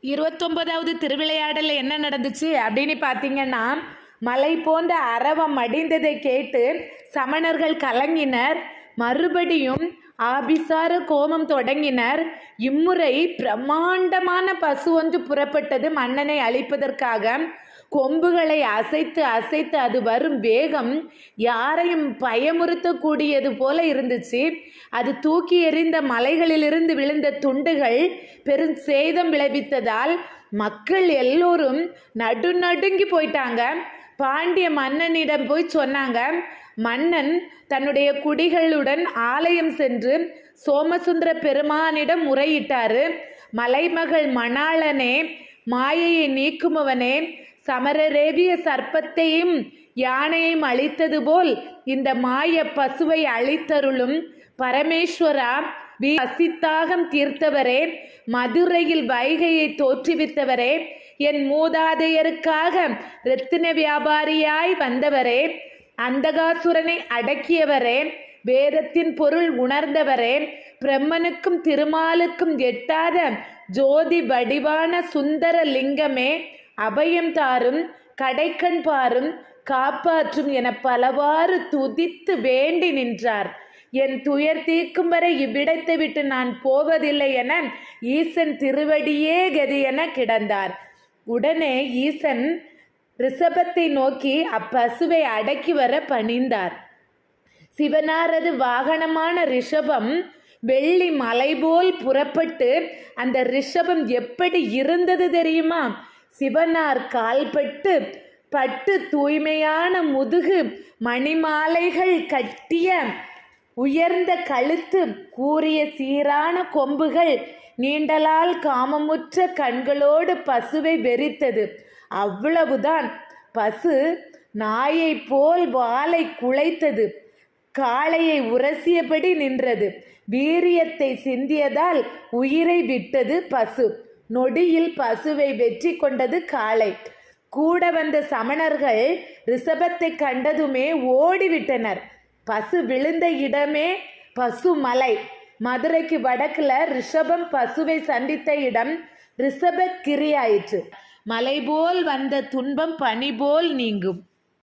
இருபத்தொன்பதாவது திருவிளையாடல் என்ன நடந்துச்சு அப்படின்னு பார்த்தீங்கன்னா மலை போன்ற அரவம் அடிந்ததை கேட்டு சமணர்கள் கலங்கினர். மறுபடியும் ஆபிசார கோமம் தொடங்கினர். இம்முறை பிரம்மாண்டமான பசு ஒன்று புறப்பட்டது மன்னனை அழிப்பதற்காக. கொம்புகளை அசைத்து அசைத்து அது வரும் வேகம் யாரையும் பயமுறுத்தக்கூடியது போல இருந்துச்சு. அது தூக்கி எறிந்த மலைகளிலிருந்து விழுந்த துண்டுகள் பெரும் சேதம் விளைவித்ததால் மக்கள் எல்லோரும் நடுநடுங்கி போயிட்டாங்க. பாண்டிய மன்னனிடம் போய் சொன்னாங்க மன்னன் தன்னுடைய குடிகளுடன் ஆலயம் சென்று சோமசுந்தர பெருமானிடம் முறையிட்டாரு. மலைமகள் மணாளனே மாயையை நீக்குமவனே சமரரேவிய சர்ப்பத்தையும் யானையும் அழித்தது போல் இந்த மாய பசுவை அழித்தருளும் பரமேஸ்வரா வி அசித்தாகம் தீர்த்தவரே மதுரையில் வைகையை தோற்றுவித்தவரே என் மூதாதையருக்காக ரத்தின வியாபாரியாய் வந்தவரே அந்தகாசுரனை அடக்கியவரே வேதத்தின் பொருள் உணர்ந்தவரே பிரம்மனுக்கும் திருமாலுக்கும் எட்டாத ஜோதி வடிவான சுந்தர லிங்கமே அபயம் தாரும் கடைக்கண் பாரும் காப்பாற்றும் என பலவாறு துதித்து வேண்டி நின்றார். என் துயர் தீர்க்கும் வரை இவ்விடத்தை விட்டு நான் போவதில்லை என ஈசன் திருவடியே கதி என கிடந்தார். உடனே ஈசன் ரிஷபத்தை நோக்கி அப்பசுவை அடக்கி வர பணிந்தார். சிவனாரது வாகனமான ரிஷபம் வெள்ளி மலை போல் புறப்பட்டு அந்த ரிஷபம் எப்படி இருந்தது தெரியுமா? சிவனார் கால்பட்டு பட்டு தூய்மையான முதுகு மணிமாலைகள் கட்டிய உயர்ந்த கழுத்து கூறிய சீரான கொம்புகள் நீண்டலால் காமமுற்ற கண்களோடு பசுவை வெறித்தது. அவ்வளவுதான். பசு நாயைப் போல் வாலை குலைத்தது காளையை உரசியபடி நின்றது. வீரியத்தை சிந்தியதால் உயிரை விட்டது பசு. நொடியில் பசுவை வெற்றி கொண்டது காளை கூட வந்த சமணர்கள் ரிஷபத்தை கண்டதுமே ஓடிவிட்டனர். பசு விழுந்த இடமே பசுமலை. மதுரைக்கு வடக்குல ரிஷபம் பசுவை சந்தித்த இடம் ரிஷபக் ஆயிற்று மலை போல் வந்த துன்பம் பனி போல் நீங்கும்.